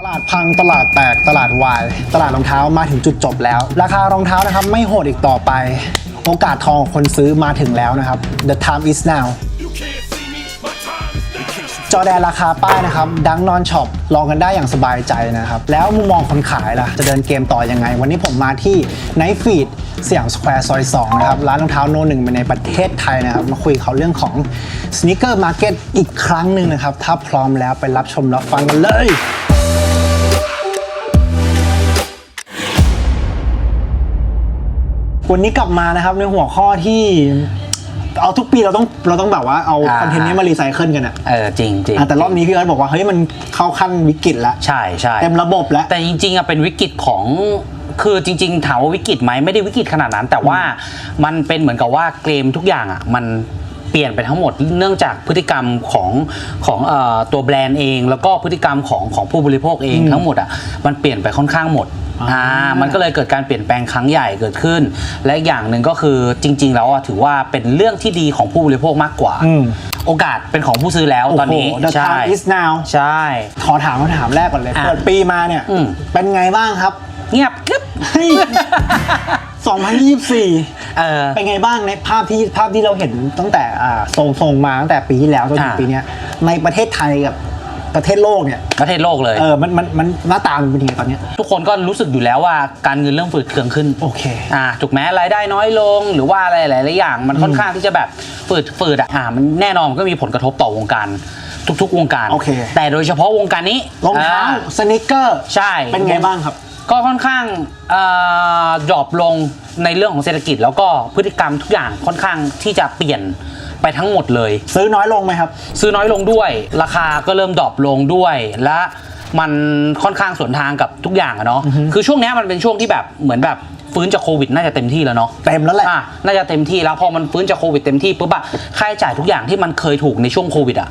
ตลาดพังตลาดแตกตลาดวาย ตลาดรองเท้ามาถึงจุดจบแล้ว ราคารองเท้านะครับไม่โหดอีกต่อไป โอกาสทองคนซื้อมาถึงแล้วนะครับ The time is now จอแดนราคาป้ายนะครับ ดังนอนช็อปลองกันได้อย่างสบายใจนะครับ แล้วมุมมองคนขายล่ะ จะเดินเกมต่อยังไง วันนี้ผมมาที่ Night Feed สยามสแควร์ซอย 2 นะครับ ร้านรองเท้าโนหนึ่งในประเทศไทยนะครับ มาคุยเขาเรื่องของ Sneaker Market อีกครั้งหนึ่งนะครับ ถ้าพร้อมแล้วไปรับชมรับฟังกันเลย วันนี้กลับมานะครับในหัวข้อที่เอาทุกปีเราต้องเราต้องแบบว่าเอาอ่า คอนเทนต์นี้มารีไซเคิลกันอะเออจริงจริงอะแต่รอบนี้พี่เอิร์ธบอกว่าเฮ้ยมันเข้าขั้นวิกฤตแล้วใช่ใช่เต็มระบบแล้ว แต่จริงๆอะเป็นวิกฤตของคือจริง ๆ ถามว่าวิกฤตไหมไม่ได้วิกฤตขนาดนั้น แต่ว่ามันเป็นเหมือนกับว่าเกมทุกอย่างอะมันเปลี่ยนไปทั้งหมดเนื่องจากพฤติกรรมของของเอ่อตัวแบรนด์เอง แล้วก็พฤติกรรมของของผู้บริโภคเองอืมทั้งหมดอะมันเปลี่ยนไปค่อนข้างหมด อ่าอ่ามันก็เลยเกิดการเปลี่ยนแปลงครั้งใหญ่เกิดขึ้น และอีกอย่างหนึ่งก็คือจริง ๆ แล้วอะถือว่าเป็นเรื่องที่ดีของผู้บริโภคมากกว่า อืม โอกาสเป็นของผู้ซื้อแล้วตอนนี้โโห The ใช่ time is now ใช่ ขอถามคำถามแรกก่อนเลย อะเปิดปีมาเนี่ย อืม เป็นไงบ้างครับ เงียบกริบเฮ้ย 2024 เออ เป็นไงบ้างในภาพที่ภาพที่เราเห็นตั้งแต่อ่าทรงทรงมาตั้งแต่ปีที่แล้วจนถึงอ่า ปีเนี้ยในประเทศไทยกับ ประเทศโลกเนี่ยประเทศโลกเลย เออมันมันมันหน้าตามันเป็นยังไงตอนเนี้ย ทุกคนก็รู้สึกอยู่แล้วว่าการเงินเริ่มฝืดเคืองขึ้นโอเคอ่าถูกไหมรายได้น้อยลงหรือว่าอะไรหลายๆอย่าง มันค่อนข้างที่จะแบบฝืดฝืดอะอ่ามันแน่นอนมันก็มีผลกระทบต่อวงการทุกๆ วงการ โอเค แต่โดยเฉพาะวงการนี้รองเท้าอ่สนิเกอร์ใช่เป็นไงบ้างครับ ก็ค่อนข้างดรอปลงในเรื่องของเศรษฐกิจ แล้วก็พฤติกรรมทุกอย่างค่อนข้างที่จะเปลี่ยน ไปทั้งหมดเลย ซื้อน้อยลงไหมครับ ซื้อน้อยลงด้วย ราคาก็เริ่มดรอปลงด้วยและมันค่อนข้างสวนทางกับทุกอย่างอะเนาะคือช่วงเนี้ยมันเป็นช่วงที่แบบเหมือนแบบฟื้นจากโควิดน่าจะเต็มที่แล้วเนาะ เต็มแล้วแหละ อะน่าจะเต็มที่แล้วพอมันฟื้นจากโควิดเต็มที่ปุ๊บอะค่าใช้จ่ายทุกอย่างที่มันเคยถูกในช่วงโควิดอะ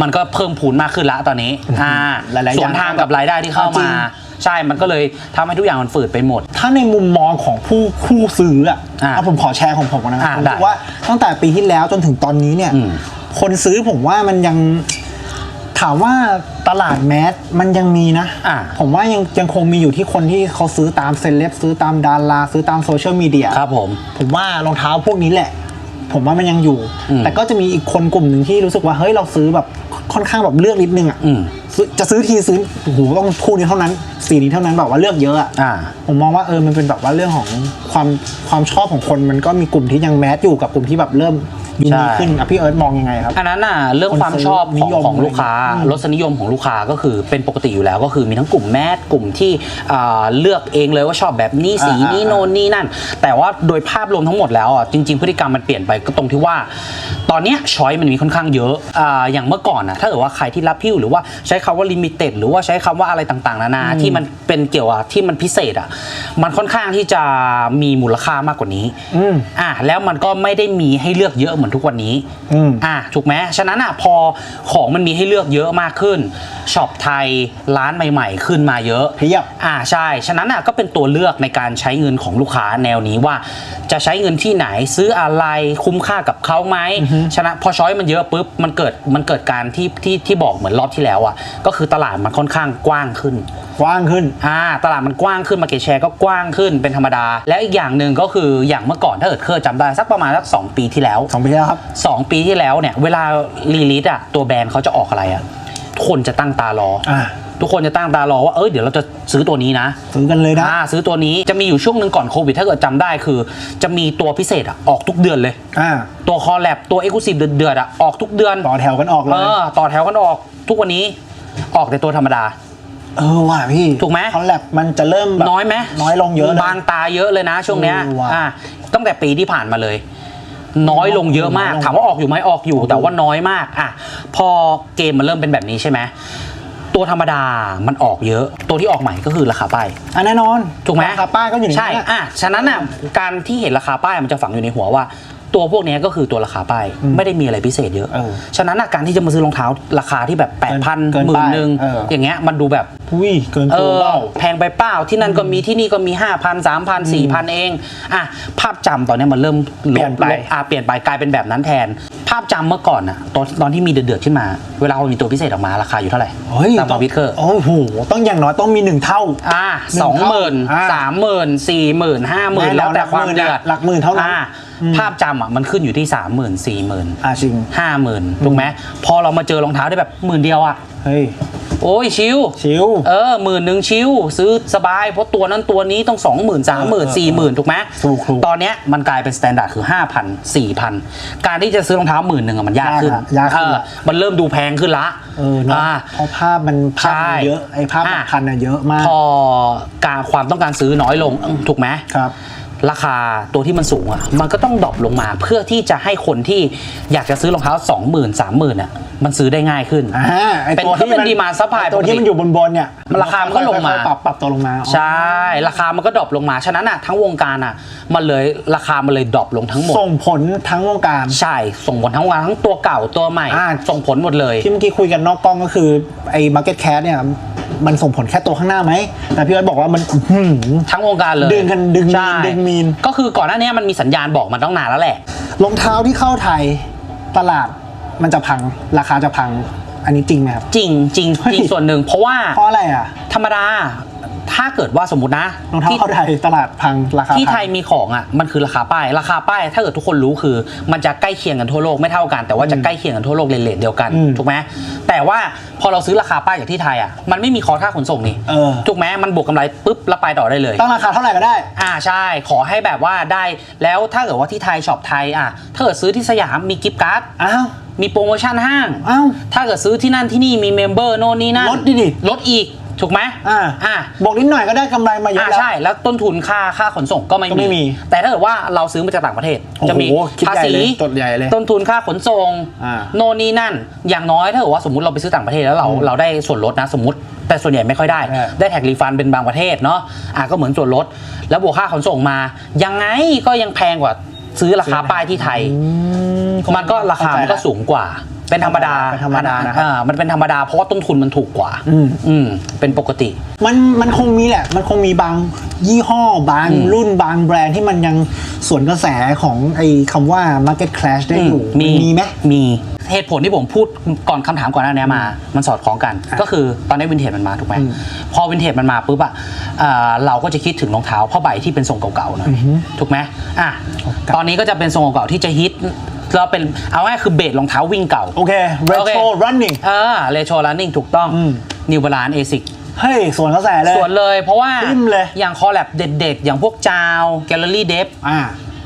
มันก็เพิ่มพูนมากขึ้นละตอนนี้อ่าหลายๆอย่าง สวนทางกับรายได้ที่เข้าจริมาง ใช่มันก็เลยทำให้ทุกอย่างมันฝืดไปหมด ถ้าในมุมมองของผู้ผู้ซื้ออะอะเอาผมขอแชร์ของผมก่อนนะครัอะผมได้คิดว่าตั้งแต่ปีที่แล้วจนถึงตอนนี้เนี่ยอืมคนซื้อผมว่ามันยังถามว่าตลาดแมสมันยังมีนะ อะผมว่ายังยังคงมีอยู่ที่คนที่เขาซื้อตามเซเลบซื้อตามดาราซื้อตามโซเชียลมีเดีย ครับผม ผมว่ารองเท้าพวกนี้แหละ ผมว่ามันยังอยู่ อืม แต่ก็จะมีอีกคนกลุ่มหนึ่งที่รู้สึกว่าเฮ้ยเราซื้อแบบค่อนข้างแบบเลือกนิดนึงอะ อืม ซื้อจะซื้อทีซื้อโอ้โหต้องคู่นี้เท่านั้น สีนี้เท่านั้นแบบว่าเลือกเยอะอะอ่า ผมมองว่าเออมันเป็นแบบว่าเรื่องของความความชอบของคนมันก็มีกลุ่มที่ยังแมสอยู่กับกลุ่มที่แบบเริ่มมีใช่ดีขึ้นอะพี่เอิร์ธมองยังไงครับ อันนั้นน่ะเรื่องความชอบคนซื้ขอองนิยมของลูกค้าอืมรสนิยมของลูกค้าก็คือเป็นปกติอยู่แล้วก็คือมีทั้งกลุ่มแมสกลุ่มที่อ่าเลือกเองเลยว่าชอบแบบนี้สีนี้อ่าโน่นนี่นั่น แต่ว่าโดยภาพรวมทั้งหมดแล้วอะจริง ๆ พฤติกรรมมันเปลี่ยนไปก็ตรงที่ว่า ตอนเนี้ยช้อยมันมีค่อนข้างเยอะอ่าอย่างเมื่อก่อนนะถ้าเกิดว่าใครที่รับพิ้วหรือว่าใช้คำว่าลิมิเต็ดหรือว่าใช้คำว่าอะไรต่างๆนานาที่มันเป็นเกี่ยวกับที่มันพิเศษอะมันค่อนข้างที่จะมีมูลค่ามากกว่านี้อืมอะแล้วมันก็ไม่ได้มีให้เลือกเยอะเหมือนทุกวันนี้อืม อะถูกไหมฉะนั้นอะพอของมันมีให้เลือกเยอะมากขึ้นช็อปไทยร้านใหม่ ๆ ขึ้นมาเยอะ เพียบ อ่าใช่ ฉะนั้นอะก็เป็นตัวเลือกในการใช้เงินของลูกค้าแนวนี้ว่า จะใช้เงินที่ไหนซื้ออะไรคุ้มค่ากับเขาไหมฉะนั้นพอช้อยมันเยอะปุ๊บมันเกิดมันเกิดการที่ที่ที่บอกเหมือนรอบที่แล้วอะก็คือตลาดมันค่อนข้างกว้างขึ้นกว้างขึ้น อ่า ตลาดมันกว้างขึ้นมาเก็ตแชร์ก็กว้างขึ้นเป็นธรรมดา และอีกอย่างหนึ่งก็คืออย่างเมื่อก่อนถ้าเกิดเคยจำได้สักประมาณสักสองปีที่แล้วสองปีที่แล้วครับสองปีที่แล้วเนี่ยเวลารีลิสอะตัวแบรนด์เขาจะออกอะไรอะทุกคนจะตั้งตารอออ่าทุกคนจะตั้งตารอว่า เออเดี๋ยวเราจะซื้อตัวนี้นะ ซื้อกันเลยนะอ่าซื้อตัวนี้ จะมีอยู่ช่วงหนึ่งก่อนโควิด ถ้าเกิดจำได้คือ จะมีตัวพิเศษอะออกทุกเดือนเลย อ่า ตัวคอแลบตัวเอ็กซ์คลูซีฟเดือดๆอะออกทุกเดือน ต่อแถวกันออกเลเอยอ ต่อแถวกันออก ทุกวันนี้ออกแต่ตัวธรรมดา เออว่ะพี่ถูกไหมคอนแลบมันจะเริ่มแบบน้อยไหมน้อยลงเยอะเลยบางตาเยอะเลยนะ ช่วงเนี้ยเออว่ะอ่าตั้งแต่ปีที่ผ่านมาเลย น้อยลงเยอะมากน้อยลงถามว่าออกอยู่ไหมออกอยู่ แต่ว่าน้อยมากอะพอเกมมันเริ่มเป็นแบบนี้ใช่ไหมตัวธรรมดามันออกเยอะ ตัวที่ออกใหม่ก็คือราคาป้ายอะแน่นอน ถูกไหมราคาป้ายก็อยู่ในใช่นั้นอะอะฉะนั้นอะการที่เห็นราคาป้ายมันจะฝังอยู่ในหัวว่า ตัวพวกเนี้ยก็คือตัวราคาป้ายไม่ได้มีอะไรพิเศษเยอะ เออฉะนั้นน่ะการที่จะมาซื้อรองเท้าราคาที่แบบ8 0 0 0เกินหมื่นป้ายหนึ่งเอออ อย่างเงี้ยมันดูแบบ อุ้ยเกินเอตัวอเปล่า แพงไปเปล่าที่นั่นก็มีที่นี่ก็มี 5 0 0 0 3 0 0 0 4 0 0 เอง อะ ภาพจำตอนเนี้ยมันเริ่มเปลี่ยนไปลบอะเปลี่ยนไปกลายเป็นแบบนั้นแทน ภาพจำเมื่อก่อนอะตอนตอนที่มีเดือดๆขึ้นมา เวลาเรามีตัวพิเศษออกมาราคาอยู่เท่าไหร่เฮ้ยตามมาวิทเคอร์โอ้โหต้องอย่างน้อยต้องมีหนึ่งเท่า อ่าหนึ่งสองหเท่ามื่นอ่าสามหมื่นสี่หมื่นห้าหมื่นแน่นอนแล้วแต่ความเดือดหลักหมื่นอะหลักหมื่นเท่านั้น อ่ ภาพจำอะมันขึ้นอยู่ที่สามหมื่นสี่หมื่นอ่าจริงห้าหมื่นถูกไหมพอเรามาเจอรองเท้าได้แบบหมื่นเดียวอะ เฮ้ย โอ้ยชิว ชิว เออหมื่นหนึ่งชิว ซื้อสบาย เพราะตัวนั้นตัวนี้ต้องสองหมื่นสามหมื่นสี่หมื่นถูกไหมถูกถูกตอนเนี้ยมันกลายเป็นสแตนดาร์ดคือห้าพันสี่พันการที่จะซื้อรองเท้าหมื่นหนึ่งอะมันยากขึ้นยากอะยากขึ้น เออละมันเริ่มดูแพงขึ้นละเออเนาะาเพราะภาพมันภาพมันใช่เยอะไอ้ภาพอะสำคัญน่ะเยอะมาก พอการความต้องการซื้อน้อยลงอืมถูกไหมครับ ราคาตัวที่มันสูงอะมันก็ต้องดรอปลงมา เพื่อที่จะให้คนที่อยากจะซื้อรองเท้า 2 0 0 0 0 3 0,000อะมันซื้อได้ง่ายขึ้นอ่าไอ้เป็นตัวที่เป็น demand supply ไอ้ตัวที่มันอยู่บนบนๆเนี่ยราคามันก็ลงมาค่อยๆปรับปรับตัวลงมาใช่ ราคามันก็ดรอปลงมา ฉะนั้นอะทั้งวงการอะมันเลยราคามันเลยดรอปลงทั้งหมด ส่งผลทั้งวงการ ใช่ ส่งผลทั้งวงการทั้งตัวเก่าตัวใหม่ อ่า ส่งผลหมดเลย ที่เมื่อกี้คุยกันนอกกล้องก็คือไอ้ market cap เนี่ย มันส่งผลแค่ตัวข้างหน้าไหม แต่พี่อ้อยบอกว่ามันอื้อหือทั้งวงการเลยดึงกันดึงมีนใช่ดึงมีน ก็คือก่อนหน้านี้มันมีสัญญาณบอกมาตั้งนานแล้วแหละ รองเท้าที่เข้าไทยตลาดมันจะพังราคาจะพังอันนี้จริงไหมครับ จริงจริงเฮ้ย จริงส่วนหนึ่งเพราะว่าเพราะอะไรอะ ธรรมดา ถ้าเกิดว่าสมมตินะรองเท้าที่เข้าไทยตลาดพังราคาที่พังไทยมีของอะมันคือราคาป้าย ราคาป้าย ถ้าเกิดทุกคนรู้คือ มันจะใกล้เคียงกันทั่วโลกไม่เท่ากัน แต่ว่าจะใกล้เคียงกันทั่วโลกเลนๆเดียวกันอืมถูกไหมแต่ว่าพอเราซื้อราคาป้ายจากที่ไทยอะมันไม่มีคอค่าขนส่งนี่เออถูกไหมมันบวกกำไรปุ๊บแล้วไปต่อได้เลยตั้งราคาเท่าไหร่ก็ได้ อ่าใช่ ขอให้แบบว่าได้แล้วถ้าเกิดว่าที่ไทยช็อปไทยอะถ้าเกิดซื้อที่สยามมีกิฟต์การ์ดอ้าวมีโปรโมชั่นห้างอ้าวถ้าเกิดซื้อที่นั่นที่นี่มีเมมเบอร์โน่นนี่นั่นลดดิดิลดอีกถูกไหมอ่าอ่าบอกนิดหน่อยก็ได้กำไรมาเยอ่าอะแล้ว ใช่ แล้วต้นทุนค่าค่าขนส่งก็ไม่ก็ไม่มีแต่ถ้าเกิดว่าเราซื้อมาจากต่างประเทศ โอ้โหจะมีคิดภาใหญ่ษีเลยต้นใหญ่เลยต้นทุนค่าขนส่งอ่าโน่นนี่นั่น อย่างน้อยถ้าเกิดว่าสมมติเราไปซื้อต่างประเทศแล้วเราเราได้ส่วนลดนะสมมติ แต่ส่วนใหญ่ไม่ค่อยได้ใช่ได้แท็กรีฟันเป็นบางประเทศเนาะอะก็เหมือนส่วนลด แล้วบวกค่าขนส่งมา ยังไงก็ยังแพงกว่าซื้อราคาป้ายที่ไทยอืมมันก็ราคามันก็สูงกว่า เป็นธรรมดาเป็นธรรมดานะครับ อ่ามันเป็นธรรมดาเพราะว่าต้นทุนมันถูกกว่า อืม อืม เป็นปกติ มันมันคงมีแหละ มันคงมีบางยี่ห้อบางอืมรุ่นบางแบรนด์ที่มันยังสวนกระแสของไอ้คำว่า market clash ได้อยู่มีมีไหม มีเหตุผลที่ผมพูดก่อนคำถามก่อนหน้านี้มา มันสอดคล้องกันอะก็คือตอนนี้วินเทจมันมาถูกไหมอืมพอวินเทจมันมาปุ๊บอะอ่าเราก็จะคิดถึงรองเท้าผ้าใบที่เป็นทรงเก่าๆหน่อยอือฮึถูกไหมอะเก่าตอนนี้ก็จะเป็นทรงเก่าๆที่จะฮิต แล้วเป็นเอาง่ายๆคือเบสรองเท้าวิ่งเก่า โอเคโอเค retro running เออเลโชลันนิ่งถูกต้องอืม นิวบาลานเอซิกเฮ้ยสวนกระแสเลย ส่วนเลยเพราะว่าจิ้มเลย อย่างคอแลบเด็ดๆ อย่างพวกจาวแกลเลอรี่เดฟ อ่า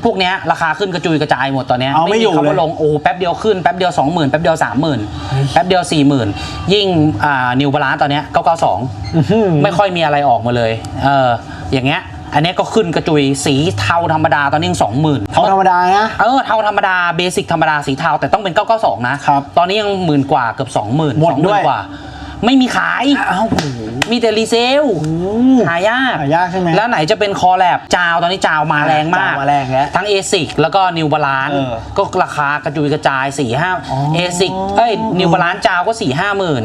พวกเนี้ยราคาขึ้นกระจุยกระจายหมดตอนเนี้ยเอาไม่อยู่คำว่าเลยลงโอ้แป๊บเดียวขึ้นแป๊บเดียว 20,000 แป๊บเดียว 30,000 แป๊บเดียว 40,000 ยิ่งอ่านิวบาลานตอนเนี้ยอื้อหือ992 ไม่ค่อยมีอะไรออกมาเลยเอออย่างเงี้ย อันเนี้ยก็ขึ้นกระจุยสีเทาธรรมดาตอนนี้ยัง20,000เขาธรรมดานะเออเทาธรรมดาเบสิกธรรมดาสีเทาแต่ต้องเป็น 992 นะครับตอนนี้ยังหมื่นกว่าเกือบ 20,000 หมดด้วย20,000กว่า ไม่มีขาย อ้าวโหมีแต่รีเซลหายาก หายากใช่ไหม แล้วไหนจะเป็นคอแลบจาวตอนนี้จาวมาแรงมาก จาวมาแรงแล้วทั้ง ASIC แล้วก็นิวบาลานเออก็ราคากระจุยกระจาย4ี่ห้าอ๋อเอซิกเอ้ยนิวบาลานจาวก็4ี่ห้าหมื่น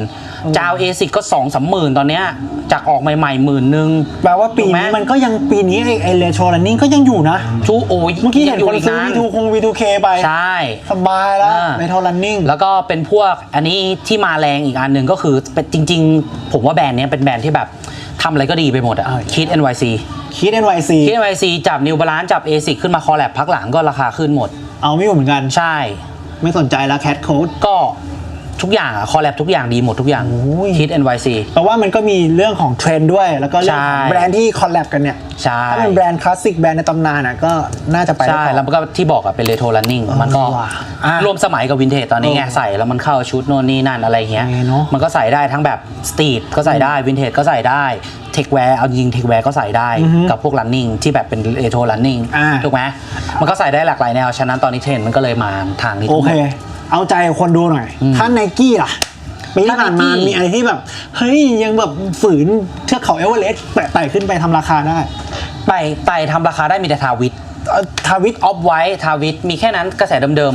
จาวเอซิกก็2องสามหมื่นตอนเนี้ยจากออกใหม่ๆหมื่นหนึ่ง แปลว่าปีถูกไหม นี้มันก็ยังปีนี้ไอ้ไอ้ retro running ก็ยังอยู่นะ ชูโอ้ยเมื่อกี้เห็นยังคนอีกซื้อนาน V2 คง V2K ไป ใช่ สบายแล้วอ่า retro running แล้วก็เป็นพวกอันนี้ที่มาแรงอีกอันหนึ่งก็คือเป็นจริง ๆ ผมว่าแบรนด์เนี้ยเป็นแบรนด์ที่แบบทำอะไรก็ดีไปหมดอะอ่าคิด NYC คิด NYC คิด NYC จับนิวบาลานจับ ASIC ขึ้นมาคอแลบพักหลังก็ราคาขึ้นหมด เอาไม่อยู่เหมือนกัน ใช่ ไม่สนใจแล้ว cat code ก็ ทุกอย่างอะคอแลบทุกอย่างดีหมดทุกอย่างโอ้ยคิด NYC เพราะว่ามันก็มีเรื่องของเทรนด์ด้วย แล้วก็เรื่องของใช่ แบรนด์ที่คอลแลบกันเนี่ย ใช่ถ้าเป็นแบรนด์คลาสสิกแบรนด์ในตำนานอะก็น่าจะไปได้ใช่ ต่อ แล้วมันก็ที่บอกอะเป็นเรโทร r ันนิ่งเออมันก็ว่ะอะรวมสมัยกับวินเทจตอนนี้ไงเออใส่แล้วมันเข้าชุดโน่นนี่นั่นอะไรเงี้ยเออเนอะ มันก็ใส่ได้ทั้งแบบสตรีทก็ใส่ได้วินเทจก็ใส่ได้เทคแวร์เอาจริงเทคแวร์ก็ใส่ได้อือฮึกับพวก running ที่แบบเป็นเรโทร r ันนิ่งอ่าถูกไหมมันก็ใส่ได้หลากหลายแนวฉะนั้นตอนนี้เทรนด์มันก็เลยมาทางนี้โอทั้งหเคมด เอาใจคนดูหน่อยอืมถ้าไนกี้ล่ะปีที่ถ้าผ่านมา Nike มีอะไรที่แบบ เฮ้ยยังแบบฝืนเทือกเขาเอเวอเรสต์ไต่ขึ้นไปทำราคาได้ไต่ไต่ทำราคาได้มีแต่ทาวิตทาวิตออฟไว้ทาวิตมีแค่นั้นกระแสเดิม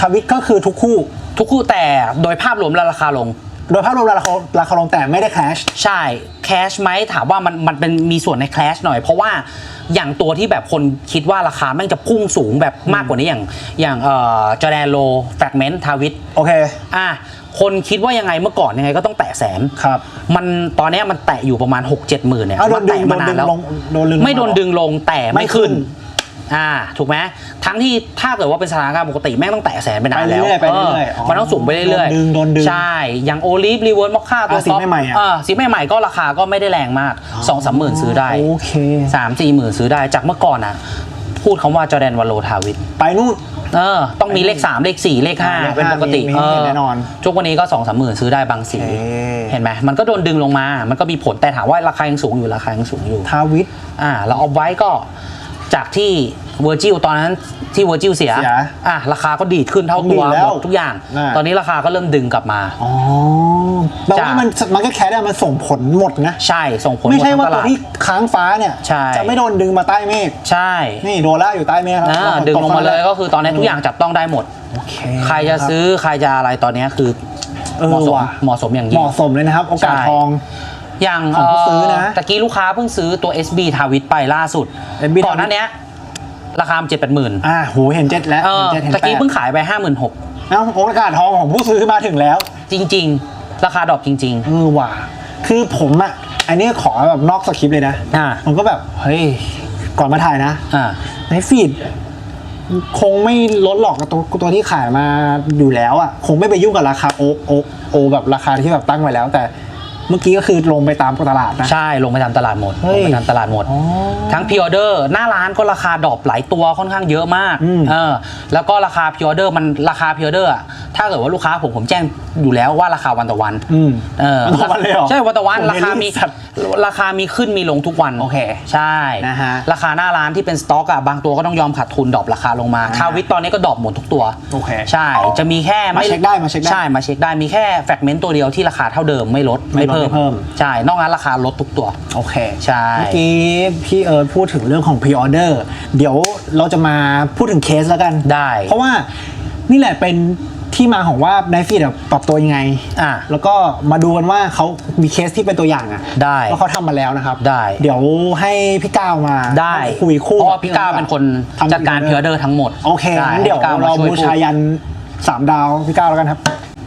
ทาวิตก็คือทุกคู่ ๆ ทุกคู่แต่โดยภาพรวมแล้วราคาลง โดยภาพรวมราคาราคาลงแต่ไม่ได้แคช ใช่แคชไหมถามว่ามันมันเป็นมีส่วนในแคชหน่อย เพราะว่าอย่างตัวที่แบบคนคิดว่าราคาแม่งจะพุ่งสูงแบบมากกว่านี้อย่างอย่างเอ่อจอแดนโลแฟกเมนต์ทาวิตโอเค อะคนคิดว่ายังไงเมื่อก่อนยังไงก็ต้องแตะแสนครับมันตอนเนี้ยมันแตะอยู่ประมาณ 6 7 หมื่นเนี่ยเอาโดนมัดึงแตะโดมานนาดึนงแล้ว ลงโดนดึงไม่โดนดึงลงแต่ไม่ไม่ขึ้นขึ้น อ่าถูกไหมทั้งที่ถ้าเกิดว่าเป็นสถานการณ์ปกติแม่งต้องแตะแสนไปนานแล้วไปเรื่อยๆไปเรื่อยๆเออมันต้องสูงไปเรื่อยโดนดึงโดนดึง ใช่ อย่างโอลิฟรีเวิร์สมอคค่าตัวอะสีท็อปใหม่ๆอะเออสีใหม่ๆก็ราคาก็ไม่ได้แรงมากสองสามหมื่นซื้อได้โอเค สามสี่หมื่นซื้อได้จากเมื่อก่อนอะ พูดคำว่าจอแดนวาโลทาวิทไปนู่น เออต้องมีเลข 3 เลข 4 เลขอ่าเลข5เป็นปกติมีมีเออแน่นอนทุกวันนี้ก็2องสามหมื่นซื้อได้บางสี โอเค เห็นไหมมันก็โดนดึงลงมา มันก็มีผลแต่ถามว่าราคายังสูงอยู่ราคายังสูงอยู่ ทาวิตอ่าแล้วเอาไว้ก็ จากที่เวอร์จิลตอนนั้นที่เวอร์จิลเสียเสียอะราคาก็ดีดขึ้นเท่าตัวดีดแล้หมวดทุกอย่าง อ่า ตอนนี้ราคาก็เริ่มดึงกลับมา อ๋อแปลจ้ะ ว่ามันมันก็แคชได้มันส่งผลหมดนะ ใช่ส่งผลไม่ใช่หดว่าทั้งตตัวลาด ที่ค้างฟ้าเนี่ย ใช่ จะไม่โดนดึงมาใต้เมฆใช่นี่โดนละอยู่ใต้เมฆแล้วนะแล้วฝนดึงตกลงมาเลยแล้วก็คือตอนนี้ทุกอย่างจับต้องได้หมด โอเคใครจะซื้อใครจะอะไรตอนนี้คือเออเหมาะสมว่ะ เหมาะสมอย่างเหยิ่ง มาะสมเลยนะครับ โอกาสใช่ ทอง อย่างของผู้ซื้อนะเตะกี้ลูกค้าเพิ่งซื้อตัว SB ทาวิตไปล่าสุด SB ก่อนหน้าเนี้ยราคาเจ็ดแปดหมื่นอ่าโหเห็นเจ็ดแล้วเออเห็นเจ็ดเห็นตะแปกี้ดเพิ่งขายไปห้าหมื่นหกเอ้าโอกาสทองของผู้ซื้อมาถึงแล้ว จริง ๆ ราคาดรอปจริงเออว่ะคือผมอะอันนี้ขอแบบนอกสคริปต์เลยนะอ่าผมก็แบบ เฮ้ย ก่อนมาถ่ายนะๆอ่า ในฟีดคงไม่ลดหรอกกับตัวตัวที่ขายมาอยู่แล้วอะ คงไม่ไปยุ่งกับราคาโอโอโอแบบราคาที่แบบตั้งไว้แล้ว แต่ เมื่อกี้ก็คือลงไปตามตลาดนะ ใช่ลงไปตามตลาดหมดเฮ้ลยงไปตามตลาดหมดอ๋อทั้งพิออเดอร์หน้าร้านก็ราคาดรอปหลายตัวค่อนข้างเยอะมากอืม เออแล้วก็ราคาพิออเดอร์มันราคาพิออเดอร์ถ้าเกิดว่าลูกค้าผมผมแจ้งอยู่แล้วว่าราคาวันต่อวัน อืม เออวันต่อวันเลยเหรอใช่วันต่อวันผมราคามีไม่รู้สัตว์ราคามีขึ้นมีลงทุกวันโอเคใช่นะฮะราคาหน้าร้านที่เป็นสต็อกอะบางตัวก็ต้องยอมขาดทุนดรอปราคาลงมาอ่าทาวิตตอนนี้ก็ดรอปหมดทุกตัวโอเค ใช่จะมีแค่มาเช็คได้มาเช็คได้ ใช่มาเช็คได้มีแค่แฟกเมนต์ตัวเดียวที่ราคาเท่าเดิมไม่ลดไม่ลดไม่เพิ่ม ใช่ นอกนั้นราคาลดทุกตัว โอเค ใช่ เมื่อกี้พี่เอิร์ธพูดถึงเรื่องของพรีออเดอร์เดี๋ยวเราจะมาพูดถึงเคสแล้วกัน ได้ เพราะว่านี่แหละเป็นที่มาของว่าในฟีดปรับตัวยังไง อะ แล้วก็มาดูกันว่าเขามีเคสที่เป็นตัวอย่างอะได้ ว่าเขาทำมาแล้วนะครับ ได้ เดี๋ยวให้พี่ก้าวมาได้คุยคู่เพราะว่าพี่ก้าวเป็นคนทำ จัดการพิออเดอร์ทั้งหมดโอเคใช่งั้นเดี๋ยวให้พี่ก้เรามช่วยบูพูดชายันสามดาวพี่ก้าวแล้วกันครับ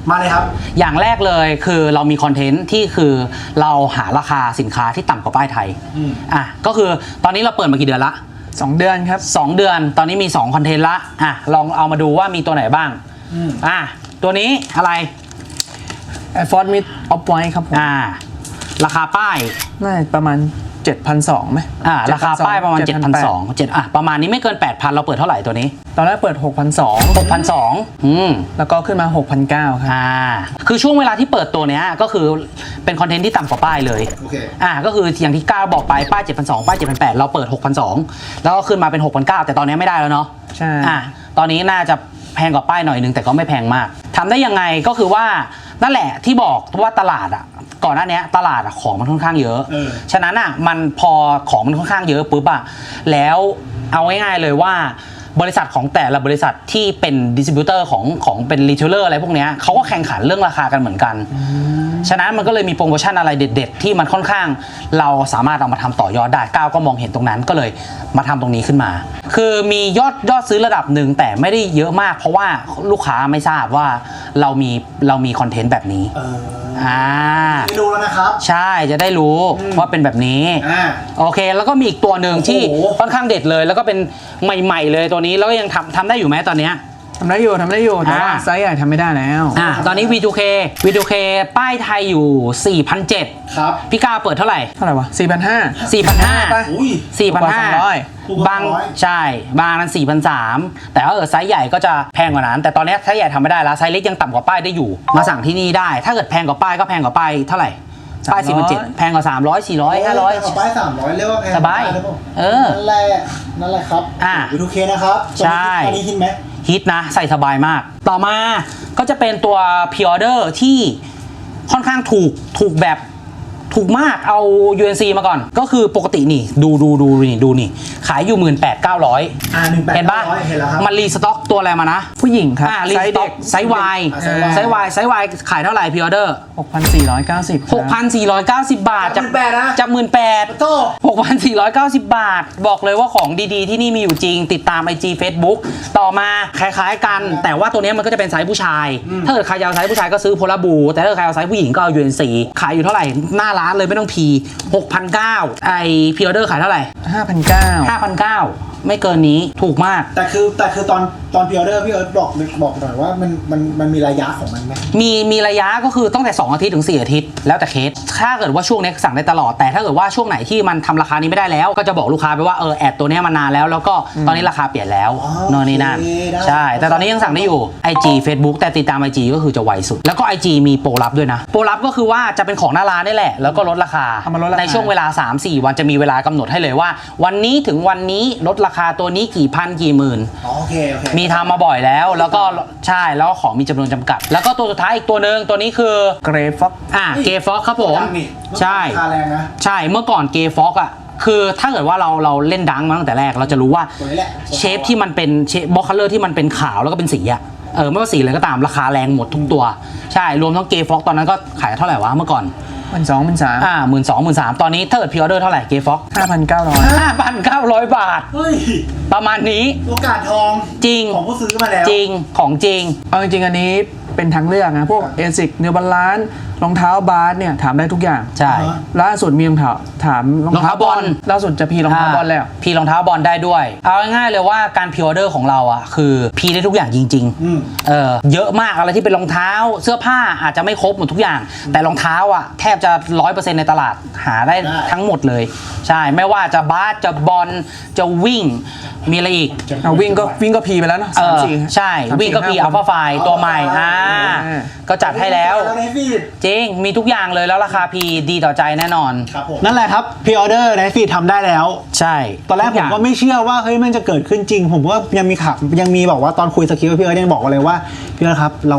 มาเลยครับ อย่างแรกเลยคือเรามีคอนเทนต์ที่คือเราหาราคาสินค้าที่ต่ำกว่าป้ายไทยอืม อะก็คือตอนนี้เราเปิดมากี่เดือนละ สองเดือนครับ 2 เดือนตอนนี้มี2คอนเทนต์ละอะลองเอามาดูว่ามีตัวไหนบ้างอืม อะตัวนี้อะไร Air Force Mid Off White ครับผมอ่า ราคาป้ายน่าจะประมาณ 7,200ไหมอ่าราคาป้ายประมาณ7,800 7,200 7อะประมาณนี้ไม่เกิน 8,000 เราเปิดเท่าไหร่ตัวนี้ ตอนแรกเปิด 6,200 6,200อืมแล้วก็ขึ้นมา 6,900ครับอ่าคือช่วงเวลาที่เปิดตัวเนี้ยก็คือเป็นคอนเทนต์ที่ต่ำกว่าป้ายเลยโอเคอ่าก็คืออย่างที่ก้าวบอกไปป้าย 7,200 ป้าย 7,800 เราเปิด 6,200 แล้วก็ขึ้นมาเป็น 6,900 แต่ตอนนี้ไม่ได้แล้วเนาะใช่อะตอนนี้น่าจะแพงกว่าป้ายหน่อยนึงแต่ก็ไม่แพงมากทำได้ยังไงก็คือว่า นั่นแหละที่บอกว่าตลาดอะก่อนหน้านี้ตลาดอะของมันค่อนข้างเยอะ เออ ฉะนั้นอะมันพอของมันค่อนข้างเยอะปุ๊บอะแล้วเอาง่ายๆเลยว่าบริษัทของแต่ละบริษัทที่เป็นดิสติบิวเตอร์ของของเป็นรีเทลเลอร์อะไรพวกเนี้ยเขาก็แข่งขันเรื่องราคากันเหมือนกัน ฉะนั้นมันก็เลยมีโปรโมชั่นอะไรเด็ด ๆ ที่มันค่อนข้างเราสามารถเอามาทำต่อยอดได้ก้าวก็มองเห็นตรงนั้นก็เลยมาทำตรงนี้ขึ้นมา คือมียอดยอดซื้อระดับหนึ่งแต่ไม่ได้เยอะมาก เพราะว่าลูกค้าไม่ทราบว่าเรามีเรามีคอนเทนต์แบบนี้เอออ่าได้ดูแล้วนะครับ ใช่จะได้รู้อืมว่าเป็นแบบนี้อ่าโอเค แล้วก็มีอีกตัวหนึ่งที่โอ้โหค่อนข้างเด็ดเลย แล้วก็เป็นใหม่ ๆ เลยตัวนี้แล้วก็ยังทำทำได้อยู่ไหมตอนเนี้ย ทำได้อยู่ทำได้อยู่แต่ว่าอ่า ไซส์ใหญ่ทำไม่ได้แล้ว อ่าตอนนี้ V2K V2K ป้ายไทยอยู่ 4,700ครับ พี่ก้าวเปิดเท่าไหร่ เท่าไหร่วะ4,500 4,500ไปอุ้ย สี่พันห้าถูกกว่าบางร้อยใช่ บางนั้นสี่พันสามแต่ถ้าเออไซส์ใหญ่ก็จะแพงกว่านั้น แต่ตอนนี้ไซส์ใหญ่ทำไม่ได้แล้วไซส์เล็กยังต่ำกว่าป้ายได้อยู่ มาสั่งที่นี่ได้ ถ้าเกิดแพงกว่าป้ายก็แพงกว่าป้ายเท่าไหร่ ป้ายสี่พันเจ็ดแพงกว่าสามร้อยสี่ร้อยห้าร้อยป้ายสามร้อยเรียกว่าแพงสบายได้หรือปล่เออนั่นแหละนั่นแหละครับอ่าวิดูเคนะครับใช่ตอนนี้ฮิตไหมฮิตนะใส่สบายมาก ต่อมาก็จะเป็นตัวพิออเดอร์ที่ค่อนข้างถูกถูกแบบ ถูกมากเอา UNC มาก่อน ก็คือปกตินี่ ดูดูดูนี่ดูนี่ ขายอยู่1 8 9 0 0อ่า18,900เห็นปะเห็นแล้วครับ มันรีสต็อกตัวอะไรมานะ ผู้หญิงครับอ่ารีไซสส์ต็อเด็กกไซส์ Y อ่าไซส์ Y ไซส์ Y ไซส์ Y ขายเท่าไหร่พิออเดอร์6,490ครับ6,490บาทจาก18,000นะจากหมื่นแปดโต้6,490บาท บอกเลยว่าของดีๆ ที่นี่มีอยู่จริง ติดตาม IG Facebook ต่อมาคล้าย ๆ กัน แต่ว่าตัวเนี้ยมันก็จะเป็นไซส์ผู้ชาย ถ้าเกิดใครจะเอาไซส์ผู้ชายก็ซื้อโพลาบูแต่ถ้าเกิดใครเอาไซส์ผู้หญิงก็เอา UNC ขายอยู่เท่าไหร่หน้าร้านเลยไม่ต้องพี6,900ไอพีออเดอร์ขายเท่าไหร่5,900 5,900 ไม่เกินนี้ถูกมาก แต่คือแต่คือตอนตอนพิออเดอร์พี่เอิร์ธบอกบอกหน่อยว่ามันมันมันมีระยะของมันไหมมีมีระยะก็คือตั้งแต่ 2 อาทิตย์ถึง 4 อาทิตย์ แล้วแต่เคส ถ้าเกิดว่าช่วงนี้สั่งได้ตลอด แต่ถ้าเกิดว่าช่วงไหนที่มันทำราคานี้ไม่ได้แล้ว ก็จะบอกลูกค้าไปว่าเออแอดตัวเนี้ยมานานแล้ว แล้วก็ตอนนี้ราคาเปลี่ยนแล้วอ๋อโน่นนี่นั่นโอเคได้ใช่ แต่ตอนนี้ยังสั่งได้อยู่ IG Facebook แต่ติดตาม IG ก็คือจะไวสุด แล้วก็ IG มีโปรลับด้วยนะโปรลับก็คือว่าจะเป็นของหน้าร้านนี่แหละ แล้วก็ลดราคาเอามาลดราคาในช่วงเวลา 3-4 วันจะมีเวลากำหนดให้เลยว่า วันนี้ถึงวันนี้ลดราคาตัวนี้กี่พันกี่หมื่น อ๋อโอเคโอเคมีทำมาบ่อยแล้ว แล้วก็ใช่แล้วก็ของมีจำนวนจำกัด แล้วก็ตัวสุดท้ายอีกตัวหนึ่งตัวนี้คือเกรฟ็อกอ่าเกฟ็อกครับผม ดังนี่ใช่ ราคาแรงนะ ใช่เมื่อก่อนเกฟ็อกอะคือถ้าเกิดว่าเราเราเล่นดังมาตั้งแต่แรกเราจะรู้ว่าตัวนี้แหละเชฟที่มันเป็นเชฟบล็อกคัลเลอร์ที่มันเป็นขาวแล้วก็เป็นสีอะเออไม่ว่าสีอะไรก็ตามราคาแรงหมดทุกตัว ใช่รวมทั้งเกฟ็อกตอนนั้นก็ขายเท่าไหร่วะเมื่อก่อน มันสองมันสามอ่าหมื่นสองหมื่นสามตอนนี้ถ้าเกิดพิออเดอร์เท่าไหร่เกฟ็อกห้าพันเก้าร้อยห้าพันเก้าร้อยบาท เฮ้ย ประมาณนี้ โอกาสทอง จริง ของผู้ซื้อมาแล้ว จริง ของจริง เอาจริงๆอันนี้เป็นทางเลือกนะ พวกเอซิกเน w บาลานรองเท้าบาสเนี่ยถามได้ทุกอย่างใช่อ่าฮะล่าสุดมีรองเท้าถามรองเท้ารองเท้าบอล ล่าสุดจะพีรองเท้าบอลแล้ว พีรองเท้าบอลได้ด้วย เอาง่ายๆเลยว่าการพิออเดอร์ของเราอะคือพีได้ทุกอย่างจริงอืมๆเออเยอะมากอะไรที่เป็นรองเท้าเสื้อผ้าอาจจะไม่ครบหมดทุกอย่าง แต่รองเท้าอะแทบจะร้อยเปอร์เซ็นต์ในตลาดหาได้ได้ทั้งหมดเลย ใช่ไม่ว่าจะบาสจะบอลจะวิ่งมีอะไรอีกเอาวิ่งก็วิ่งก็พีไปแล้วเนอะเอสามอสี่ใช่สามสี่วิ่งก็พีห้อัลฟาไฟตัวใหม่อ่าอ่าก็จัดให้แล้วแล้วในฟีดจริง มีทุกอย่างเลยแล้วราคาพีดีต่อใจแน่นอน ครับผมนั่นแหละครับพิออเดอร์ในฟีดทำได้แล้ว ใช่ตอนแรกผมก็ไม่เชื่อว่าเฮ้ยมันจะเกิดขึ้นจริง ผมก็ยังมีขับยังมีบอกว่าตอนคุยสคริปต์กับพี่เอิร์ธยังบอกเลยว่าพี่เอิร์ธครับเรา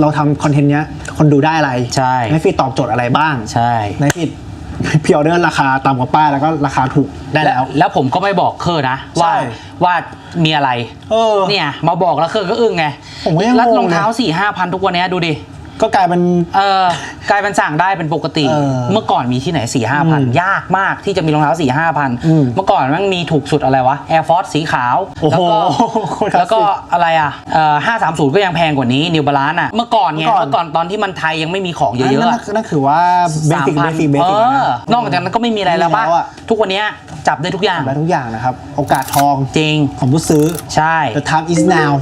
เราทำคอนเทนต์เนี้ยคนดูได้อะไรใช่ ในฟีดตอบโจทย์อะไรบ้างใช่ ในฟีดพิออเดอร์ราคาต่ำกว่าป้ายแล้วก็ราคาถูกได้แล้ว แล้วผมก็ไม่บอกเคอร์นะว่าใช่ว่ามีอะไร เออ เนี่ยมาบอกแล้วเคอร์ก็อึ้งไงผมก็ยังแล้วงงรองเท้าเลยสี่ห้าพันทุกวันเนี้ยดูดิ ก็กลายเป็น เออกลายเป็นสั่งได้เป็นปกติ เออเมื่อก่อนมีที่ไหน4ี่ห้าพันอืมยากมากที่จะมีรองเท้า4ี่ห้าพันอืมเมื่อก่อนมันมีถูกสุดอะไรวะ Air Force สีขาวโอ้แล้วโหก็โคตรคลาสสิกแล้วก็อะไรอะเอ่อห้าสามศูนย์ก็ยังแพงกว่านี้นิวบาลานอะเมื่อก่อนไงเมื่อก่อน เมื่อก่อนตอนที่มันไทยยังไม่มีของเยอะๆนั่นอะ นั่นคือว่าเบสิกเบสิกเบเอสิกอนอกจากนั้นก็ไม่มีอะไรแล้วป่ะ ไม่มีแล้วอะ ทุกวันเนี้ยจับได้ทุกอย่าง และทุกอย่างนะครับ โอกาสทองจริง ของผู้ซื้อ ใช่ The time is now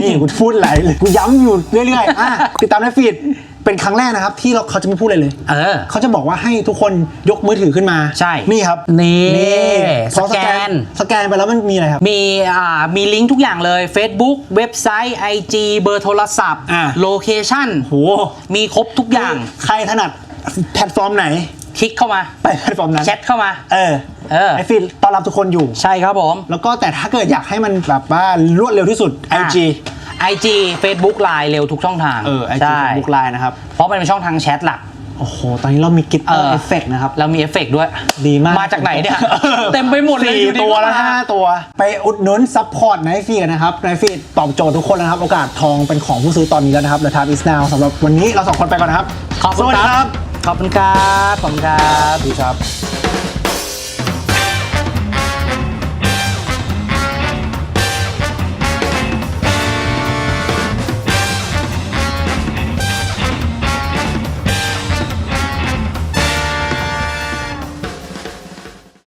นี่กูพูดไหลายเลยกูย้ำอยู่เรื่อยๆอะติดตามในฟีดเป็นครั้งแรกนะครับที่เราเขาจะไม่พูดเลยเลย เออ เขาจะบอกว่าให้ทุกคนยกมือถือขึ้นมาใช่ นี่ครับนี่พอสแกน สแกนไปแล้วมันมีอะไรครับ มีอ่ามีลิงก์ทุกอย่างเลย Facebook เว็บไซต์ IG เบอร์โทรศัพท์อะโลเคชั่นโหมีครบทุกอย่าง ใครถนัดแพลตฟอร์มไหน คลิกเข้ามา ไปแพลตฟอร์มนั้นแชทเข้ามา เออเออ ไอฟีดต้อนรับทุกคนอยู่ ใช่ครับผม แล้วก็แต่ถ้าเกิดอยากให้มันแบบว่ารวดเร็วที่สุด IG อะ IG Facebook Line เร็วทุกช่องทางเออ IG ใช่ Facebook Line นะครับ เพราะมันเป็นช่องทางแชทหลัก โอ้โห ตอนนี้เรามีกิตเตอร์เออเอฟเฟกนะครับ แล้วมีเอฟเฟกต์ด้วย ดีมากมาจากไหนเนี่ยเต็มไปหมดเลยสี่อยู่ดีตัวก็แล้วมาห้าตัว ไปอุดหนุนซัพพอร์ตไนฟีกันนะครับไนฟีตอบโจทย์ทุกคนแล้วนะครับ โอกาสทองเป็นของผู้ซื้อตอนนี้แล้วนะครับ The time is now สำหรับวันนี้เราสองคนไปก่อนนะครับขอบคุณสวัสดีครับ ขอบคุณครับ ขอบคุณครับสวัสดีครับ